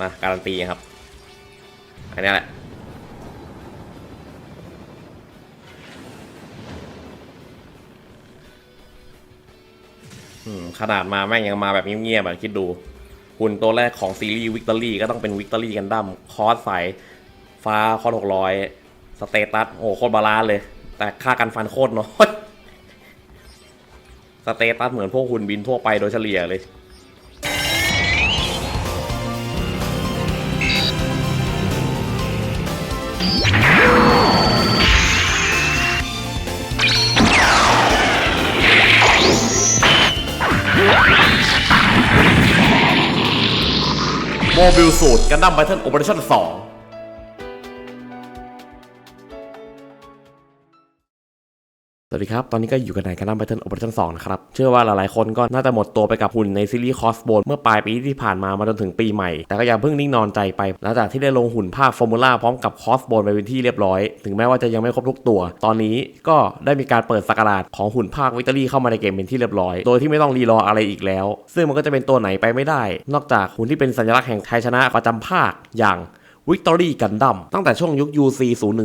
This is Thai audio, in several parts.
มาการันตีครับ อันนี้แหละขนาดมาแม่งยังมาแบบเงียบๆอะคิดดู หุ่นตัวแรกของซีรีส์วิกตอรี่ก็ต้องเป็นวิกตอรี่กันดั้มคอสใสฟ้าคอสหกร้อยสเตตัสโอ้โคตรบาลานซ์เลย แต่ค่ากันฟันโคตรน้อย สเตตัสเหมือนพวกหุ่นบินทั่วไปโดยเฉลี่ยเลย โมบิลสูตรกันดั้มไบเทิลโอเปอเรชั่น2 สวัสดีครับ ตอนนี้ก็อยู่กันในกันดั้มไบเทิลโอเปอเรชั่นสองนะครับ เชื่อว่าหลายๆ คนก็น่าจะหมดตัวไปกับหุ่นในซีรีส์คอสโบนเมื่อปลายปีที่ผ่านมามาจนถึงปีใหม่ แต่ก็อย่าเพิ่งนิ่งนอนใจไป หลังจากที่ได้ลงหุ่นภาคฟอร์มูล่าพร้อมกับคอสโบนไปเป็นที่เรียบร้อย ถึงแม้ว่าจะยังไม่ครบทุกตัว ตอนนี้ก็ได้มีการเปิดสกราชของหุ่นภาควิกตอรี่เข้ามาในเกมเป็นที่เรียบร้อย โดยที่ไม่ต้องรีรออะไรอีกแล้ว ซึ่งมันก็จะเป็นตัวไหนไปไม่ได้ นอกจากหุ่นที่เป็นสัญลักษณ์แห่งชัยชนะประจำภาคอย่าง วิกตอรี่กันดั้มตั้งแต่ช่วงยุค UC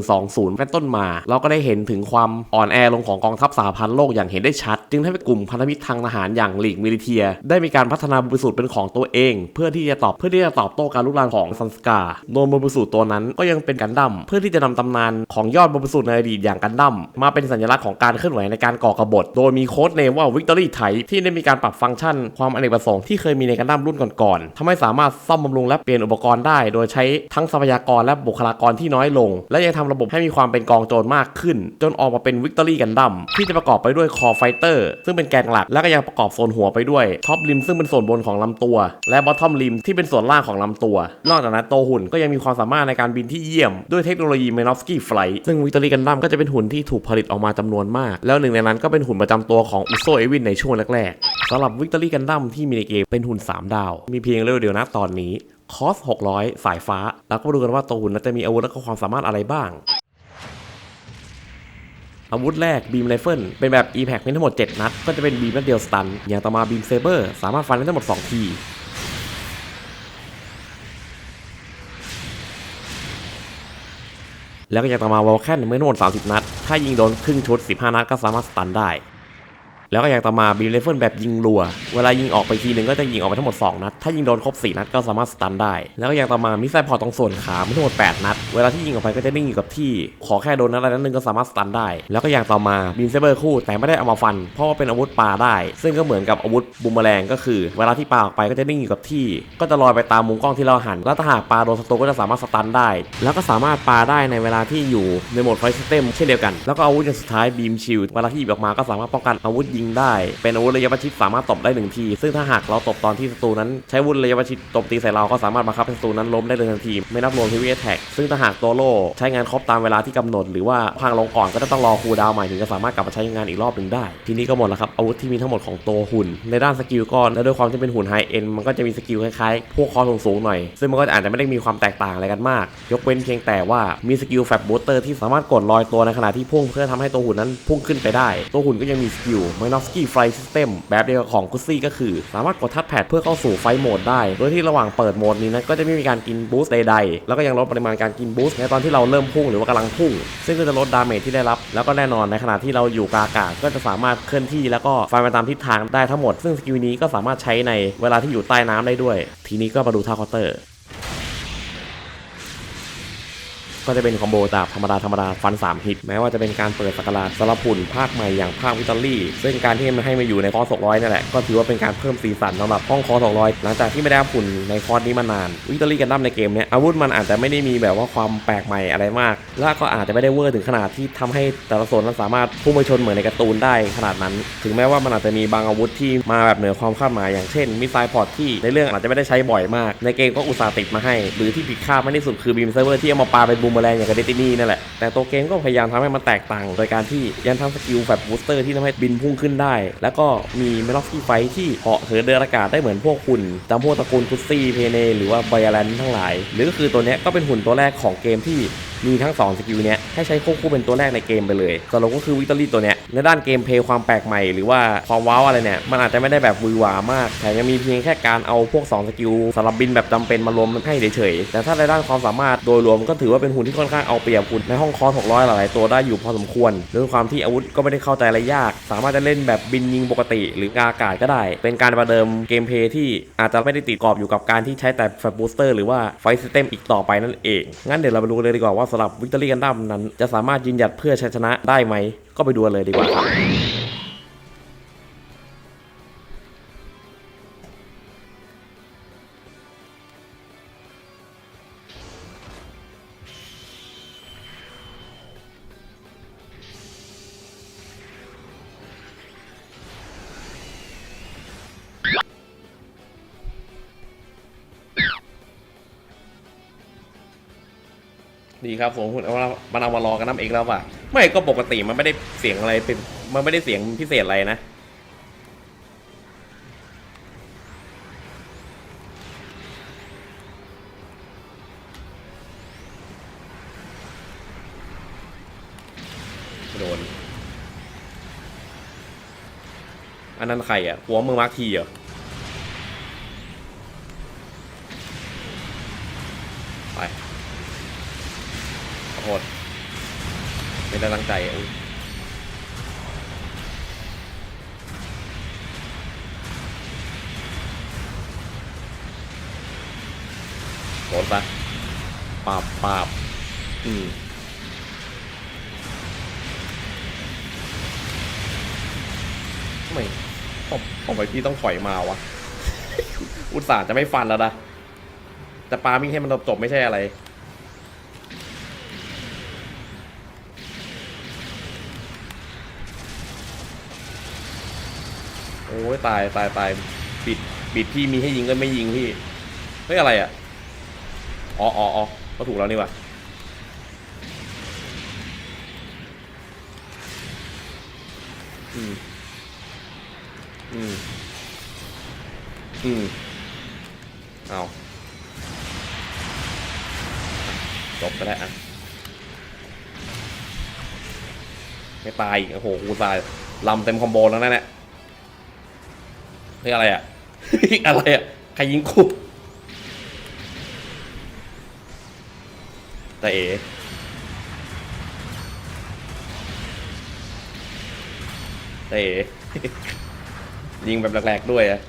0120เป็นต้นมา เราก็ได้เห็นถึงความอ่อนแอลงของกองทัพสหพันธ์โลกอย่างเห็นได้ชัด จึงทำให้กลุ่มพันธมิตรทางทหารอย่างหลีกมิลิเทีย ได้มีการพัฒนาบุญสูตรเป็นของตัวเอง เพื่อที่จะตอบเพื่อที่จะตอบโต้การลุกลามของซันสกาโดยบุญสูตรตัวนั้นก็ยังเป็นกันดั้มเพื่อที่จะนำตำนานของยอดบุญสูตรในอดีตอย่างกันดั้มมาเป็นสัญลักษณ์ของการเคลื่อนไหวในการก่อกบฏ โดยมีโค้ดเนมว่าวิกตอรี่ไทที่ได้มีการปรับฟังก์ชันความอเนกประสงค์ที่เคยมีในกันดั้มรุ่นก่อนๆทำให้สามารถซ่อมบำรุงและเปลี่ยนอุปกรณ์ได้ โดยใช้ทั้งทรัพยากรและบุคลากรที่น้อยลง และยังทำระบบให้มีความเป็นกองโจรมากขึ้น จนออกมาเป็นวิกตอรี่กันดั้มที่จะประกอบไปด้วยคอไฟเตอร์ซึ่งเป็นแกนหลัก และก็ยังประกอบโซนหัวไปด้วยท็อปริมซึ่งเป็นส่วนบนของลำตัว และบอททอมริมที่เป็นส่วนล่างของลำตัว นอกจากนั้นโตหุ่นก็ยังมีความสามารถในการบินที่เยี่ยม ด้วยเทคโนโลยีเมนอฟสกี้ไฟล์ซึ่งวิกตอรี่กันดั้มก็จะเป็นหุ่นที่ถูกผลิตออกมาจำนวนมาก แล้วหนึ่งในนั้นก็เป็นหุ่นประจำตัวของอุโซเอวินในช่วงแรกๆสำหรับวิกตอรี่กันดั้มที่มีในเกมเป็นหุ่น 3 ดาว มีเพียงเร็วเดียวนะตอนนี้ คอส600 สายฟ้า แล้วก็มาดูกันว่าตัวหุ่นนั้นจะมีอาวุธและก็ความสามารถอะไรบ้าง อาวุธแรกบีมไรเฟิลเป็นแบบ e p a c มีทั้งหมด 7 นัด ก็จะเป็นบีมนัดเดียวสตัน อย่างต่อมาบีมเซเบอร์สามารถฟันได้ทั้งหมด 2 ที แล้วก็อย่างต่อมาวอลแคนมีทั้งหมด30 นัด ถ้ายิงโดนครึ่งชุด 15 นัดก็สามารถสตันได้ แล้วก็อย่างต่อมาบีมไรเฟิลแบบยิงรัว เวลายิงออกไปทีหนึ่งก็จะยิงออกไปทั้งหมด 2 นัด ถ้ายิงโดนครบ 4 นัดก็สามารถสตันได้ แล้วก็อย่างต่อมามิสไซล์พอตรงส่วนขามีทั้งหมด 8 นัด เวลาที่ยิงออกไปก็จะนิ่งอยู่กับที่ ขอแค่โดนนัดอะไรนัดหนึงก็สามารถสตันได้ แล้วก็อย่างต่อมาบีมเซเบอร์คู่แต่ไม่ได้เอามาฟัน เพราะว่าเป็นอาวุธปลาได้ ซึ่งก็เหมือนกับอาวุธบูมเมอแรงก็คือ เวลาที่ปลาออกไปก็จะนิ่งอยู่กับที่ ก็จะลอยไปตามมุมกล้องที่เราหัน แล้วถ้าหากปาโดนศัตรูก็จะสามารถสตันได้ แล้วก็สามารถปาได้ในเวลาที่อยู่ในโหมดไฟสเต็มเช่นเดียวกัน แล้วก็อาวุธอย่างสุดท้ายบีมชิลเวลาที่หยิบออกมาก็สามารถป้องกันอาวุธยิงได้ เป็นอาวุธระยะประชิดสามารถตบได้หนึ่งที ซึ่งถ้าหากเราตบตอนที่ศัตรูนั้นใช้อาวุธระยะประชิดตบตีใส่เราก็สามารถบังคับให้ศัตรูนั้นล้มได้เลยทันที ไม่นับรวมทีวีแท็กซึ่งถ้าหากตัวโล่ใช้งานครบตามเวลาที่กำหนด หรือว่าพังลงก่อนก็จะต้องรอคูลดาวใหม่ถึงจะสามารถกลับมาใช้งานอีกรอบหนึ่งได้ ทีนี้ก็หมดแล้วครับอาวุธที่มีทั้งหมดของตัวหุ่น ในด้านสกิลก็และด้วยความที่เป็นหุ่นไฮเอ็นมันก็จะมีสกิลคล้ายๆพวกคอสูงๆหน่อย ซึ่งมันก็อาจจะไม่ได้มีความแตกต่างอะไรกันมาก ยกเว้นเพียงแต่ว่ามีสกิลแฟบบูสเตอร์ที่สามารถกดลอยตัวในขณะที่พุ่งเพื่อทำให้ตัวหุ่นนั้นพุ่งขึ้นไปได้ ตัวหุ่นก็ยังมีสกิลมนอฟสกี้ไฟซิสเต็มแบบเดียวกับของกุซี่ก็คือ สามารถกดทัชแพดเพื่อเข้าสู่ไฟโหมดได้ โดยที่ระหว่างเปิดโหมดนี้นั้นก็จะไม่มีการกินบูสต์ใดๆ แล้วก็ยังลดปริมาณการกินบูสต์ในตอนที่เราเริ่มพุ่งหรือว่ากำลังพุ่ง ซึ่งก็จะลดดาเมจที่ได้รับ แล้วก็แน่นอนในขณะที่เราอยู่กลางอากาศก็จะสามารถเคลื่อนที่แล้วก็ไฟไปตามทิศทางได้ทั้งหมด ซึ่งสกิลนี้ก็สามารถใช้ในเวลาที่อยู่ใต้น้ำได้ด้วย ทีนี้ก็มาดูท่าคาน์เตอร์ ก็จะเป็นคอมโบดาบธรรมดาธรรมดาฟัน 3 ฮิต แม้ว่าจะเป็นการเปิดสกราชสำหรับหุ่นภาคใหม่อย่างภาควิตาลี่ซึ่งการที่มันให้มาอยู่ในคอร์ส600นี่นแหละก็ถือว่าเป็นการเพิ่มสีสันสำหรับห้องคอร์ส600 หลังจากที่ไม่ได้รับหุ่นในคอร์สนี้มานานวิตาลี่กันดั้มในเกมเนี้ยอาวุธมันอาจจะไม่ได้มีแบบว่าความแปลกใหม่อะไรมาก และก็อาจจะไม่ได้เวอร์ถึงขนาดที่ทำให้แต่ละโซนนั้นสามารถพุ่งไปชนเหมือนในการ์ตูนได้ขนาดนั้น ถึงแม้ว่ามันอาจจะมีบางอาวุธที่มาแบบเหนือความคาดหมายอย่างเช่นมิสไซล์พอร์ตที่ในเรื่องอาจจะไม่ได้ใช้บ่อยมาก ในเกมก็อุตส่าห์ติดมาให้ หรือที่ผิดคาดมากที่สุดคือบีมเซเวอร์ที่เอามาปาเป็นบูมมอแรงอย่างกับเดตินี่นั่นแหละ แต่ตัวเกมก็พยายามทำให้มันแตกต่าง โดยการที่ยันทำสกิลแบบบูสเตอร์ที่ทำให้บินพุ่งขึ้นได้ แล้วก็มีเมล็อกซี่ไฟที่เหาะเหินเดินอากาศได้เหมือนพวกหุ่นจำพวกตระกูลคุซซี่เพเนหรือว่าไบอาแลนทั้งหลาย หรือก็คือตัวเนี้ยก็เป็นหุ่นตัวแรกของเกมที่มีทั้ง 2 สกิลเนี้ยให้ใช้ควบคู่เป็นตัวแรกในเกมไปเลยสรุปก็คือวิตอรี่ตัวเนี้ยในด้านเกมเพย์ความแปลกใหม่หรือว่าความว้าวอะไรเนี่ยมันอาจจะไม่ได้แบบวือหวามากแต่ยังมีเพียงแค่การเอาพวก 2 สกิลสำหรับบินแบบจำเป็นมารวมให้เฉยๆแต่ถ้าในด้านความสามารถโดยรวมก็ถือว่าเป็นหุ่นที่ค่อนข้างเอาเปรียบหุ่นในห้องคอร์ส600 หลายๆตัวได้อยู่พอสมควรด้วยความที่อาวุธก็ไม่ได้เข้าใจอะไรยาก สามารถจะเล่นแบบบินยิงปกติ หรือกาอากาศก็ได้ เป็นการประเดิมเกมเพย์ที่อาจจะไม่ได้ติดกรอบอยู่กับการที่ใช้แต่แฟลบูสเตอร์หรือว่าไฟสเต็มอีกต่อไปนั่นเองงั้นเดี๋ยวเราไปดูเลยดีกว่าว่าสำหรับวิกตอรี่กันดั้มนั้น จะสามารถยืนหยัดเพื่อชัยชนะได้ไหม ก็ไปดูเลยดีกว่าครับ ดีครับผมคุณเอามามันเอามารอกันน้ำเองแล้วป่ะ ไม่ก็ปกติมันไม่ได้เสียงอะไรเป็นมันไม่ได้เสียงพิเศษอะไรนะโดน อันนั้นใครอะหัวมือมาร์คทีเหรอ นปะปาบปาบอืมทำไมผมผมไปพี่ต้องถอยมาวะ อุตส่าห์จะไม่ฟันแล้วนะแต่ปามิ่งให้มันจบๆไม่ใช่อะไรโอ้ยตายตายตายบิดบิดพี่มีให้ยิงก็ไม่ยิงพี่เฮ้ยอะไรอะ อ๋ออ๋ออ๋อก็ถูกแล้วนี่ว่ะอืม อืม อืม เอาจบไปแล้วอะ ไม่ตายโอ้โหกูตายลำเต็มคอมโบแล้วนั่นแหละเฮ้ยอะไรอะ อะไรอะ ใครยิงกู แต่เอแต่เอ ยิงแบบแรกๆด้วยอะ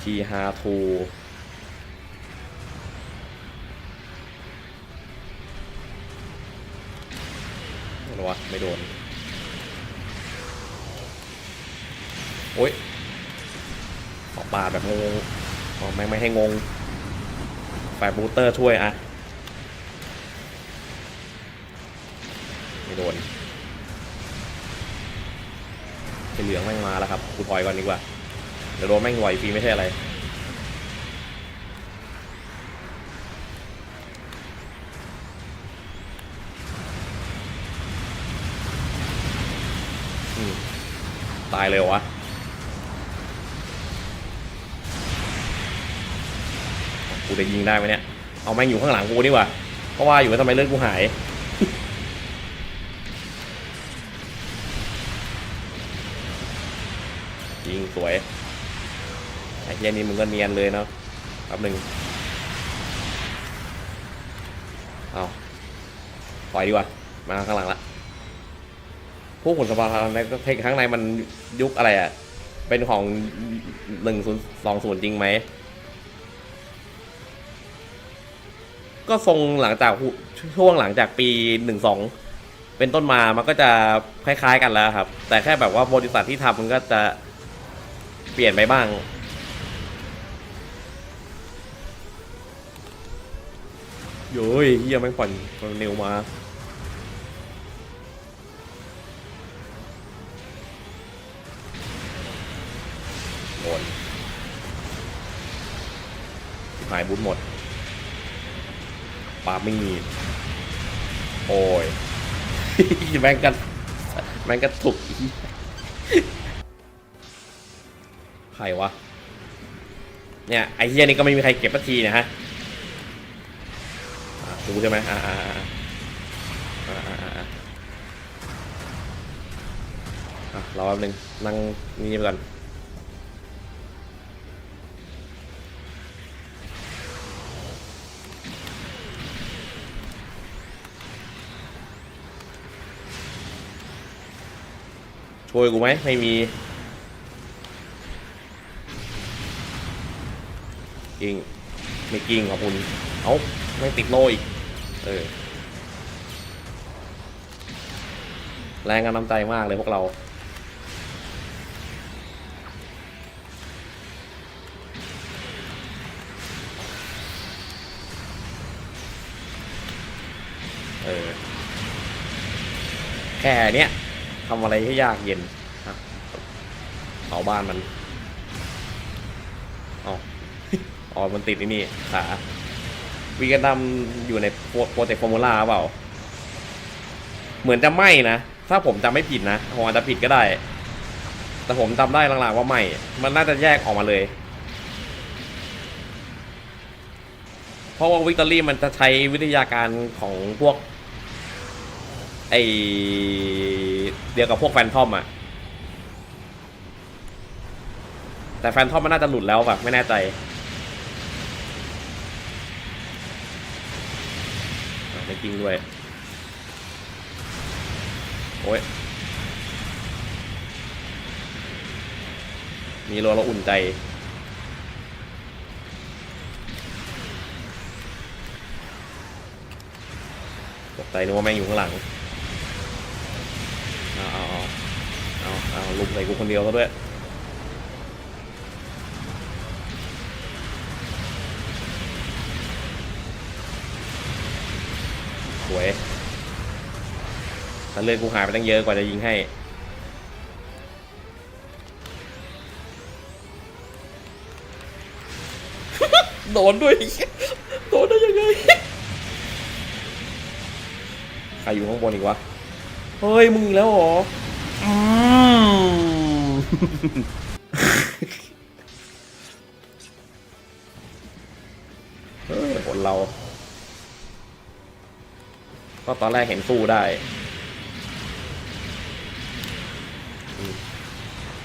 ชีฮาทูโดนวะไม่โดน โอ๊ยออกปาดแบบงงๆอ๋อไม่ไม่ให้งง แฟบูเตอร์ช่วยอะไม่โดนไอเหลืองแม่งมาแล้วครับกูถอยก่อนดีกว่า เดี๋ยวโดนแม่งไหวฟรีไม่ใช่อะไรตายเลยวะ กูจะยิงได้ไหมเนี่ย เอาแม่งอยู่ข้างหลังกูดีกว่าเพราะว่าอยู่ว่าทำไมเลือดกูหาย ยิงสวย ไอ้เฮียนี่มึงก็เนียนเลยเนาะแป๊บหนึ่งเอาปล่อยดีกว่า มาข้างหลังละพวกหุ่นสปาร์ตในเทคข้างในมันยุคอะไรอะ เป็นของหนึ่งศูนย์สองศูนย์จริงไหม ก็ทรงหลังจากช่วงหลังจากปีหนึ่งสองเป็นต้นมามันก็จะคล้าย ๆ กันแล้วครับ แต่แค่แบบว่าบริษัทที่ทำมันก็จะเปลี่ยนไปบ้าง โย้ยเฮียแม่งผ่อนผ่นเร็วมาโดนหายบุญหมด ปามีดโอ้ยแม่งกันแม่งกันถูกใครวะ เนี่ยไอ้เฮียนี่ก็ไม่มีใครเก็บสักทีนะฮะดูใช่ไหมอ่าอ่าอ่าอ่าอ่าอ่าอ่าอะรอแป๊บนึงนั่งนี่ไปก่อน ช่วยกูไหมไม่มีกิ้งไม่กิ้งขอบคุณ เอ้าไม่ติดโลอีก เออ แรงกันน้ำใจมากเลยพวกเรา เออ แค่เนี้ย ทำอะไรให้ยากเย็นเผาบ้านมันเอาอ๋อ มันติดไอ้นี่ขาวีกันดัมอยู่ในโปรเจกต์ฟอร์มูล่าเปล่า เหมือนจะไม่นะ ถ้าผมจำไม่ผิดนะผมอาจจะผิดก็ได้ แต่ผมจำได้หลังๆว่าไม่ มันน่าจะแยกออกมาเลย เพราะว่าวิกตอรี่มันจะใช้วิทยาการของพวกไอ เดียวกับพวกแฟนทอมอะแต่แฟนทอมมันน่าจะหลุดแล้วแบบไม่แน่ใจอะไม่จริงด้วย โอ้ย มีโลเราอุ่นใจตกใจนึกว่าแม่งอยู่ข้างหลัง อาเอาเอาลุมใส่กูคนเดียวซะด้วยสวยแต่เลือดกูหายไปตั้งเยอะกว่าจะยิงให้โดนด้วยโดนได้ยังไง ใครอยู่ข้างบนอีกวะ เฮ้ย มึงอีกแล้วเหรอ อืมเฮ้ยคนเรา ก็ตอนแรกเห็นสู้ได้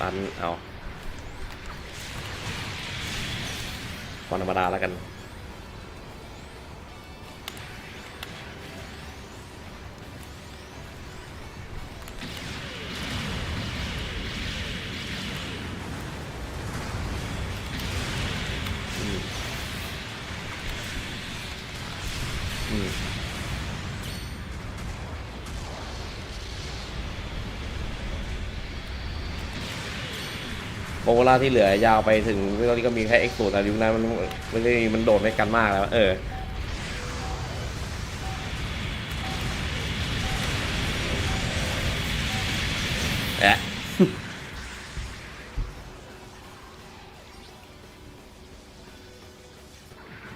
อันเอาฟอนธรรมดาแล้วกัน โบโวล่าที่เหลือยาวไปถึงตอนนี้ก็มีแค่เอ็กซ์สูแต่ยุคนั้นมันมันไม่มันโดดไม่กันมากแล้ว เออแอะ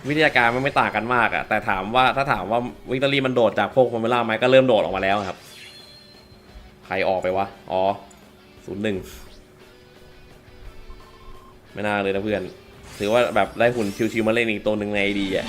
วิทยาการมันไม่ต่างกันมากอะแต่ถามว่าถ้าถามว่าวิกตอรี่มันโดดจากพวกฟอร์มูล่าไหมก็เริ่มโดดออกมาแล้วครับ ใครออกไปวะ อ๋อศูนย์หนึ่ง ไม่น่าเลยนะเพื่อน ถือว่าแบบได้หุ่นชิวๆมาเล่นอีกตัวหนึ่งในดีอะ